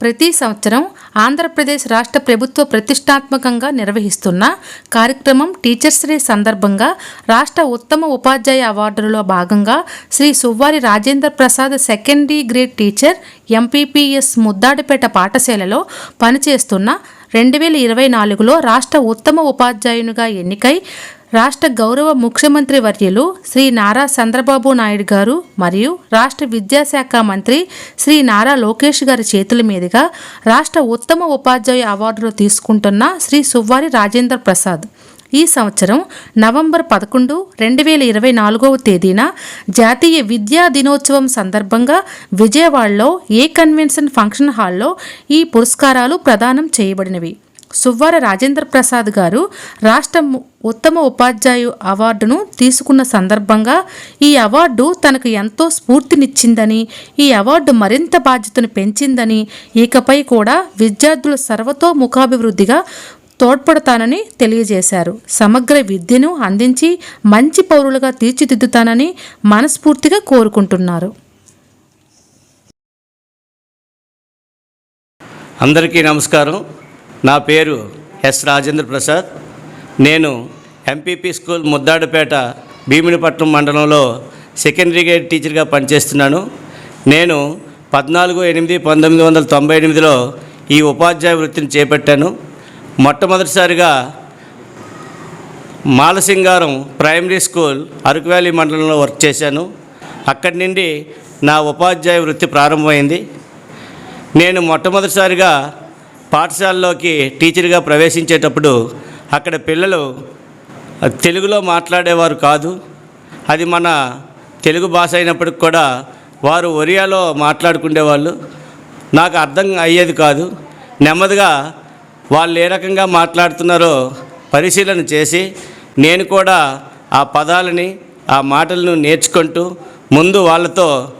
ప్రతి సంవత్సరం ఆంధ్రప్రదేశ్ రాష్ట్ర ప్రభుత్వ ప్రతిష్టాత్మకంగా నిర్వహిస్తున్న కార్యక్రమం టీచర్స్ డే సందర్భంగా రాష్ట్ర ఉత్తమ ఉపాధ్యాయ అవార్డులలో భాగంగా Shri Suvvari Rajendra Prasad secondary grade teacher MPPS Muddadipeta పాఠశాలలో పనిచేస్తున్న రెండు వేల ఇరవై నాలుగులో రాష్ట్ర ఉత్తమ ఉపాధ్యాయునిగా ఎన్నికై రాష్ట్ర గౌరవ ముఖ్యమంత్రి వర్యులు శ్రీ నారా చంద్రబాబు నాయుడు గారు మరియు రాష్ట్ర విద్యాశాఖ మంత్రి శ్రీ నారా లోకేష్ గారి చేతుల మీదుగా రాష్ట్ర ఉత్తమ ఉపాధ్యాయ అవార్డులు తీసుకుంటున్న శ్రీ సువ్వారి రాజేంద్ర ప్రసాద్. ఈ సంవత్సరం నవంబర్ పదకొండు రెండు వేల ఇరవై నాలుగవ తేదీన జాతీయ విద్యా దినోత్సవం సందర్భంగా విజయవాడలో ఏ కన్వెన్షన్ ఫంక్షన్ హాల్లో ఈ పురస్కారాలు ప్రదానం చేయబడినవి. సువ్వార రాజేంద్ర ప్రసాద్ గారు రాష్ట్ర ఉత్తమ ఉపాధ్యాయు అవార్డును తీసుకున్న సందర్భంగా ఈ అవార్డు తనకు ఎంతో స్ఫూర్తినిచ్చిందని ఈ అవార్డు మరింత బాధ్యతను పెంచిందని ఇకపై కూడా విద్యార్థుల సర్వతోముఖాభివృద్ధిగా తోడ్పడతానని తెలియజేశారు. సమగ్ర విద్యను అందించి మంచి పౌరులుగా తీర్చిదిద్దుతానని మనస్ఫూర్తిగా కోరుకుంటున్నారు. అందరికీ నమస్కారం. నా పేరు ఎస్ రాజేంద్ర ప్రసాద్. నేను ఎంపీపీ స్కూల్ ముద్దాడుపేట భీమినిపట్నం మండలంలో సెకండరీ గ్రేడ్ టీచర్గా పనిచేస్తున్నాను. నేను పద్నాలుగు ఎనిమిది పంతొమ్మిది వందల తొంభై ఎనిమిదిలో ఈ ఉపాధ్యాయ వృత్తిని చేపట్టాను. మొట్టమొదటిసారిగా Malasingaram primary school Araku valley మండలంలో వర్క్ చేశాను. అక్కడి నుండి నా ఉపాధ్యాయ వృత్తి ప్రారంభమైంది. నేను మొట్టమొదటిసారిగా పాఠశాలలోకి టీచర్గా ప్రవేశించేటప్పుడు అక్కడ పిల్లలు తెలుగులో మాట్లాడేవారు కాదు. అది మన తెలుగు భాష అయినప్పటికి కూడా వారు ఒరియాలో మాట్లాడుకునేవాళ్ళు నాకు అర్థం అయ్యేది కాదు. నెమ్మదిగా వాళ్ళు ఏ రకంగా మాట్లాడుతున్నారో పరిశీలన చేసి నేను కూడా ఆ పదాలని ఆ మాటలను నేర్చుకుంటూ ముందు వాళ్ళతో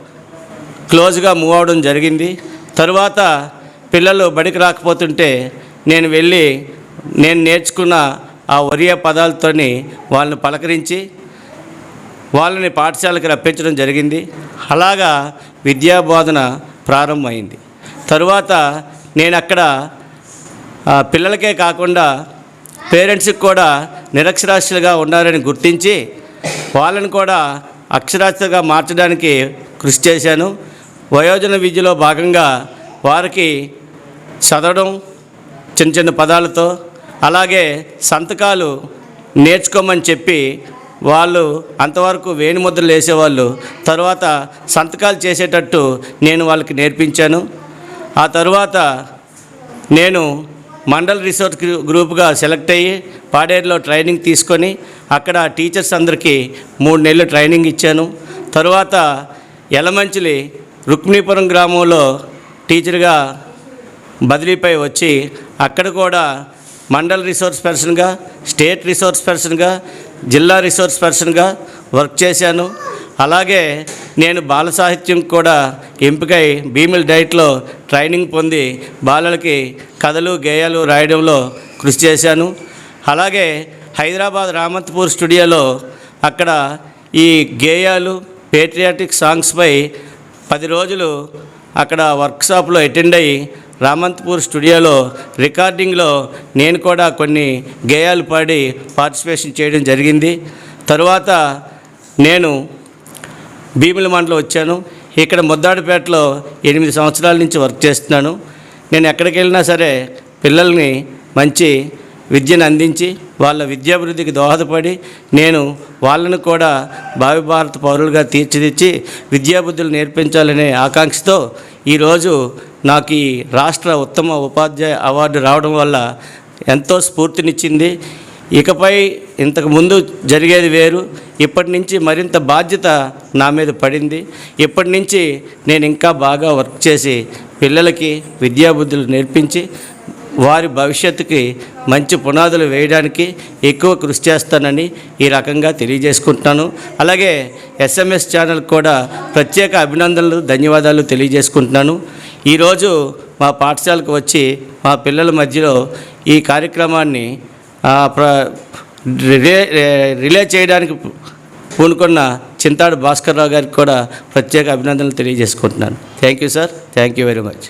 క్లోజ్గా మూవ్ అవడం జరిగింది. తరువాత పిల్లలు బడికి రాకపోతుంటే నేను వెళ్ళి నేను నేర్చుకున్న ఆ ఒరియా పదాలతోని వాళ్ళని పలకరించి వాళ్ళని పాఠశాలకు రప్పించడం జరిగింది. అలాగా విద్యా బోధన ప్రారంభమైంది. తరువాత నేను అక్కడ పిల్లలకే కాకుండా పేరెంట్స్కి కూడా నిరక్షరాస్యులుగా ఉన్నారని గుర్తించి వాళ్ళని కూడా అక్షరాస్యతగా మార్చడానికి కృషి చేశాను. వయోజన విద్యలో భాగంగా వారికి చదవడం చిన్న చిన్న పదాలతో అలాగే సంతకాలు నేర్చుకోమని చెప్పి వాళ్ళు అంతవరకు వేణుముద్రలు వేసేవాళ్ళు. తర్వాత సంతకాలు చేసేటట్టు నేను వాళ్ళకి నేర్పించాను. ఆ తర్వాత నేను మండల్ రిసోర్స్ గ్రూ- గ్రూప్గా సెలెక్ట్ అయ్యి పాడేరులో ట్రైనింగ్ తీసుకొని అక్కడ టీచర్స్ అందరికీ మూడు నెలలు ట్రైనింగ్ ఇచ్చాను. తరువాత ఎలమంచిలి రుక్మిణీపురం గ్రామంలో టీచర్గా బదిలీపై వచ్చి అక్కడ కూడా మండల్ రిసోర్స్ పర్సన్గా స్టేట్ రిసోర్స్ పర్సన్గా జిల్లా రిసోర్స్ పర్సన్గా వర్క్ చేశాను. అలాగే నేను బాల సాహిత్యం కూడా ఎంపికై భీమిల్ డైట్లో ట్రైనింగ్ పొంది బాలలకి కథలు గేయాలు రాయడంలో కృషి చేశాను. అలాగే హైదరాబాద్ రామంతపూర్ స్టూడియోలో అక్కడ ఈ గేయాలు పేట్రియాటిక్ సాంగ్స్పై పది రోజులు అక్కడ వర్క్షాప్లో అటెండ్ అయ్యి రామంతపూర్ స్టూడియోలో రికార్డింగ్లో నేను కూడా కొన్ని గేయాలు పాడి పార్టిసిపేషన్ చేయడం జరిగింది. తరువాత నేను భీముల మండలం వచ్చాను. ఇక్కడ ముద్దాడిపేటలో ఎనిమిది సంవత్సరాల నుంచి వర్క్ చేస్తున్నాను. నేను ఎక్కడికి వెళ్ళినా సరే పిల్లల్ని మంచి విద్యను అందించి వాళ్ళ విద్యాభివృద్ధికి దోహదపడి నేను వాళ్ళను కూడా భావి భారత పౌరులుగా తీర్చిదిచ్చి విద్యాబుద్ధులు నేర్పించాలనే ఆకాంక్షతో ఈరోజు నాకు ఈ రాష్ట్ర ఉత్తమ ఉపాధ్యాయ అవార్డు రావడం వల్ల ఎంతో స్ఫూర్తినిచ్చింది. ఇకపై ఇంతకు ముందు జరిగేది వేరు. ఇప్పటి నుంచి మరింత బాధ్యత నా మీద పడింది. ఇప్పటి నుంచి నేను ఇంకా బాగా వర్క్ చేసి పిల్లలకి విద్యాబుద్ధులు నేర్పించి వారి భవిష్యత్తుకి మంచి పునాదులు వేయడానికి ఎక్కువ కృషి చేస్తానని ఈ రకంగా తెలియజేసుకుంటున్నాను. అలాగే ఎస్ఎంఎస్ ఛానల్ కూడా ప్రత్యేక అభినందనలు ధన్యవాదాలు తెలియజేసుకుంటున్నాను. ఈరోజు మా పాఠశాలకు వచ్చి మా పిల్లల మధ్యలో ఈ కార్యక్రమాన్ని రిలే రిలే చేయడానికి పూనుకున్న చింతాడు భాస్కర్ రావు గారికి కూడా ప్రత్యేక అభినందనలు తెలియజేసుకుంటున్నాను. Thank you sir thank you very much